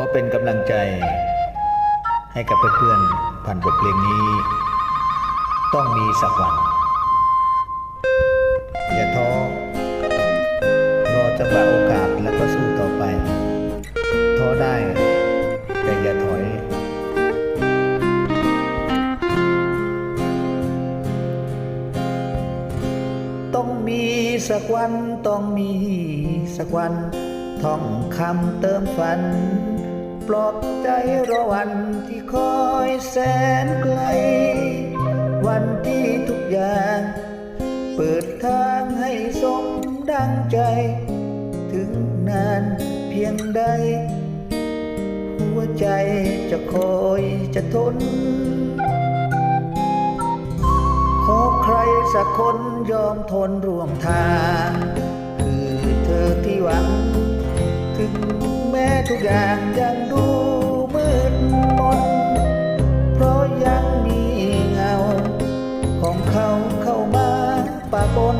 ขอเป็นกำลังใจให้กับเพื่อนๆผ่านบทเพลงนี้ ต้องมีสักวัน อย่าท้อรอจังหวะโอกาสแล้วก็สู้ต่อไป ท้อได้ แต่อย่าถอยต้องมีสักวันต้องมีสักวัน ท่องคำเติมฝัน ปลอบใจรอวันที่คอยแสนไกล วันที่ทุกอย่าง เปิดทางให้สมดังใจ ถึงนานเพียงใด หัวใจจะคอยจะทน ขอใครสักคนยอมทนร่วมทาง อย่างยังดูมืดมน เพราะยังมีเงา ของเขาเข้ามาปะปน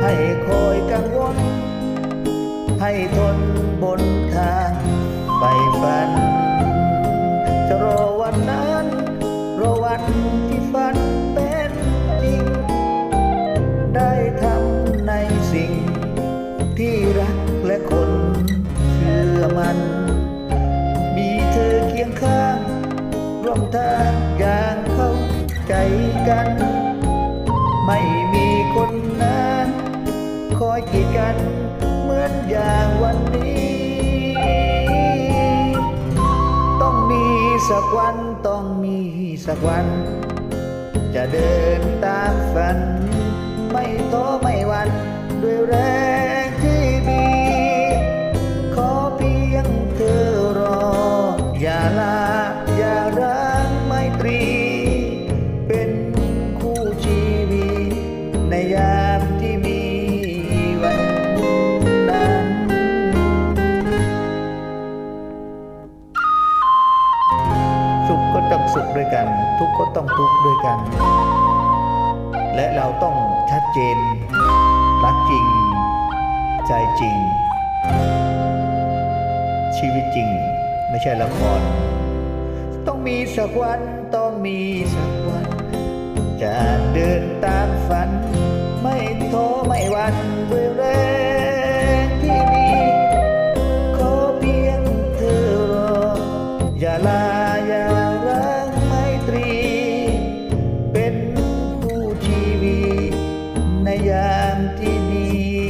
ให้คอยกังวล ให้ทนบนทางไปฝันจะรอวันนั้นรอวันที่ฝันเป็น ทางอย่างเข้าใจกัน ไม่มีคนนั้นคอยกีดกัน เหมือนอย่างวันนี้ ต้องมีสักวันต้องมีสักวัน จะเดินตามฝัน ไม่ท้อไม่หวันด้วยแรง กัน ทุกข์ก็ต้องทุกข์ด้วยกัน และเราต้องชัดเจน รักจริง ใจจริง ชีวิตจริง ไม่ใช่ละคร ต้องมีสักวันต้องมีสัก jam dini